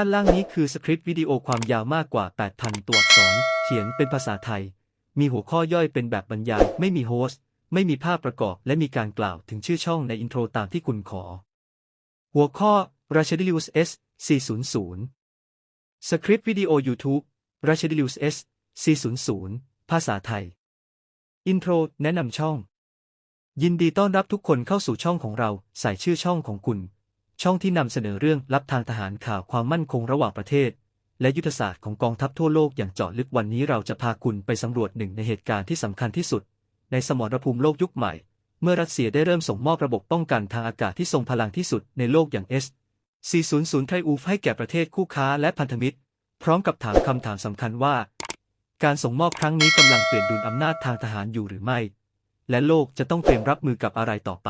ด้านล่างนี้คือสคริปต์วิดีโอความยาวมากกว่า 8,000 ตัวอักษร เขียนเป็นภาษาไทย มีหัวข้อย่อยเป็นแบบบรรยาย ไม่มีโฮสต์ ไม่มีภาพประกอบ และมีการกล่าวถึงชื่อช่องในอินโทรตามที่คุณขอ หัวข้อ r a c h a d i l i u s S 400 สคริปต์วิดีโอ YouTube r a c h a d i l i u s S 400 ภาษาไทย อินโทร แนะนำช่อง ยินดีต้อนรับทุกคนเข้าสู่ช่องของเรา ใส่ชื่อช่องของคุณ ช่องที่นำเสนอเรื่องลับทางทหารข่าวความมั่นคงระหว่างประเทศ และยุทธศาสตร์ของกองทัพทั่วโลกอย่างเจาะลึกวันนี้เราจะพาคุณไปสำรวจหนึ่งในเหตุการณ์ที่สำคัญที่สุด ในสมรภูมิโลกยุคใหม่ เมื่อรัสเซียได้เริ่มส่งมอบระบบป้องกันทางอากาศที่ทรงพลังที่สุดในโลกอย่าง S 400ไทอูฟให้แก่ประเทศคู่ค้าและพันธมิตร พร้อมกับถามคำถามสำคัญว่า การส่งมอบครั้งนี้กำลังเปลี่ยนดุลอำนาจทางทหารอยู่หรือไม่ และโลกจะต้องเตรียมรับมือกับอะไรต่อไป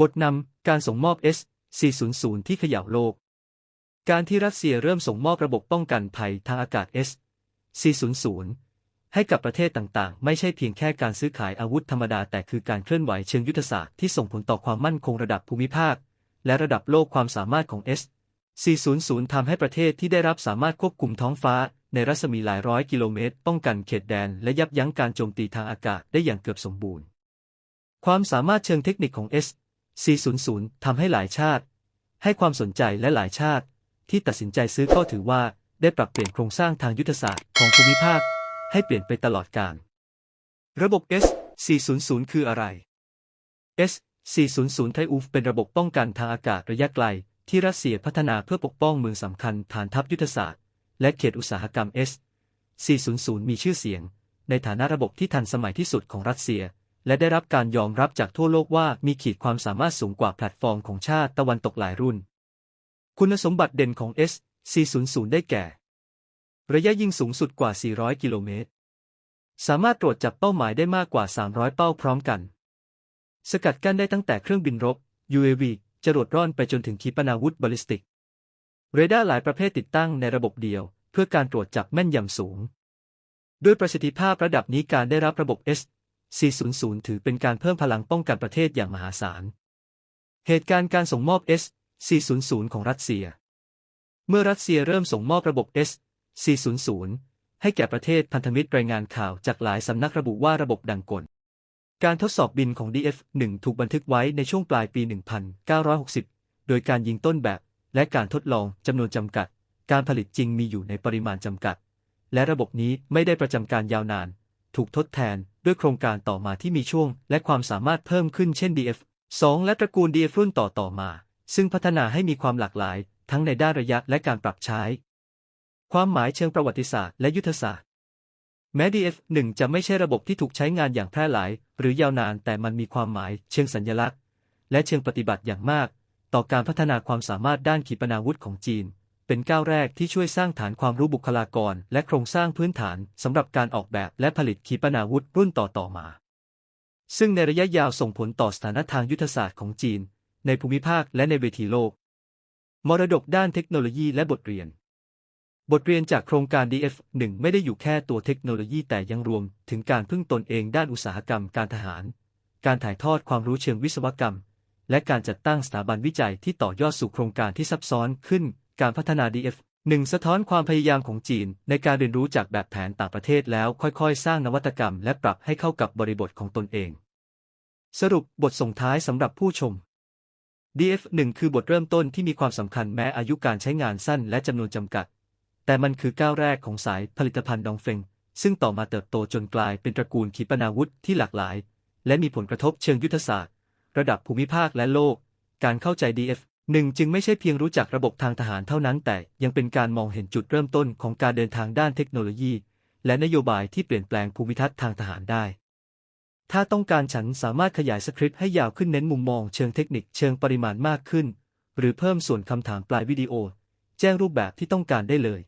บทนำการส่งมอบ S 400 ที่เขย่าโลก การที่รัสเซียเริ่มส่งมอบระบบป้องกันภัยทางอากาศ S 400 ให้กับประเทศต่างๆ ไม่ใช่เพียงแค่การซื้อขายอาวุธธรรมดา แต่คือการเคลื่อนไหวเชิงยุทธศาสตร์ที่ส่งผลต่อความมั่นคงระดับภูมิภาค และระดับโลกความสามารถของ S 400 ทำให้ประเทศที่ได้รับสามารถควบคุมท้องฟ้า ในรัศมีหลายร้อยกิโลเมตร ป้องกันเขตแดน และยับยั้งการโจมตีทางอากาศได้อย่างเกือบสมบูรณ์ ความสามารถเชิงเทคนิคของ S 400 ทำให้หลายชาติ ให้ความสนใจและหลายชาติ ที่ตัดสินใจซื้อก็ถือว่าได้ปรับเปลี่ยนโครงสร้างทางยุทธศาสตร์ของภูมิภาค ให้เปลี่ยนไปตลอดกาล ระบบ S 400 คืออะไร S 400 ไทอูฟเป็นระบบป้องกันทางอากาศระยะไกล ที่รัสเซียพัฒนาเพื่อปกป้องเมืองสำคัญฐานทัพยุทธศาสตร์ และเขตอุตสาหกรรม S 400 มีชื่อเสียง ในฐานะระบบที่ทันสมัยที่สุดของรัสเซีย และได้รับการยอมรับจากทั่วโลกว่ามีขีดความสามารถสูงกว่าแพลตฟอร์มของชาติตะวันตกหลายรุ่น คุณสมบัติเด่นของ S 400 ได้แก่ ระยะยิงสูงสุดกว่า 400 กิโลเมตร สามารถตรวจจับเป้าหมายได้มากกว่า 300 เป้าพร้อมกัน สกัดกั้นได้ตั้งแต่เครื่องบินรบ UAV จรวดร่อนไปจนถึงขีปนาวุธบอลิสติก เรดาร์หลายประเภทติดตั้งในระบบเดียว เพื่อการตรวจจับแม่นยำสูง ด้วยประสิทธิภาพระดับนี้การได้รับระบบ S 400 ถือเป็นการเพิ่มพลังป้องกันประเทศอย่างมหาศาล เหตุการณ์การส่งมอบ S 400 ของรัสเซีย เมื่อรัสเซียเริ่มส่งมอบระบบ S 400 ให้แก่ประเทศพันธมิตรรายงานข่าวจากหลายสำนักระบุว่าระบบดังกล การทดสอบบินของ DF-1 ถูกบันทึกไว้ในช่วงปลายปี 1960 โดยการยิงต้นแบบ และการทดลองจำนวนจำกัด การผลิตจริงมีอยู่ในปริมาณจำกัด และระบบนี้ไม่ได้ประจำการยาวนาน ถูกทดแทนด้วยโครงการต่อมาที่มีช่วง และความสามารถเพิ่มขึ้นเช่น DF-2 และตระกูล DF รุ่นต่อต่อมา ซึ่งพัฒนาให้มีความหลากหลาย ทั้งในด้านระยะและการปรับใช้ ความหมายเชิงประวัติศาสตร์และยุทธศาสตร์ แม้ DF-1 จะไม่ใช่ระบบที่ถูกใช้งานอย่างแพร่หลาย หรือยาวนานแต่มันมีความหมายเชิงสัญลักษณ์ และเชิงปฏิบัติอย่างมาก ต่อการพัฒนาความสามารถด้านขีปนาวุธของจีน เป็นก้าวแรกที่ช่วยสร้างฐานความรู้บุคลากร และโครงสร้างพื้นฐานสำหรับการออกแบบและผลิตขีปนาวุธรุ่นต่อๆมา ซึ่งในระยะยาวส่งผลต่อสถานะทางยุทธศาสตร์ของจีน ในภูมิภาคและในเวทีโลก มรดกด้านเทคโนโลยีและบทเรียน บทเรียนจากโครงการ DF1 ไม่ได้อยู่แค่ตัวเทคโนโลยีแต่ยังรวม ถึงการพึ่งตนเองด้านอุตสาหกรรมการทหาร การถ่ายทอดความรู้เชิงวิศวกรรม และการจัดตั้งสถาบันวิจัยที่ต่อยอดสู่โครงการที่ซับซ้อนขึ้น การพัฒนา DF1 สะท้อนความพยายามของจีน ในการเรียนรู้จากแบบแผนต่างประเทศแล้วค่อยๆ สร้างนวัตกรรม และปรับให้เข้ากับบริบทของตนเอง สรุปบทส่งท้ายสำหรับผู้ชม DF1 คือบทเริ่มต้นที่มีความสำคัญแม้อายุการใช้งานสั้นและจำนวนจำกัด แต่มันคือก้าวแรกของสายผลิตภัณฑ์ดองเฟง ซึ่งต่อมาเติบโตจนกลายเป็นตระกูลขีปนาวุธที่หลากหลาย และมีผลกระทบเชิงยุทธศาสตร์ ระดับภูมิภาคและโลก การเข้าใจ DF หนึ่งจึงไม่ใช่เพียงรู้จักระบบทางทหารเท่านั้น แต่ยังเป็นการมองเห็นจุดเริ่มต้นของการเดินทางด้านเทคโนโลยี และนโยบายที่เปลี่ยนแปลงภูมิทัศน์ทางทหารได้ ถ้าต้องการฉันสามารถขยายสคริปต์ให้ยาวขึ้นเน้นมุมมองเชิงเทคนิคเชิงปริมาณมากขึ้น หรือเพิ่มส่วนคำถามปลายวิดีโอ แจ้งรูปแบบที่ต้องการได้เลย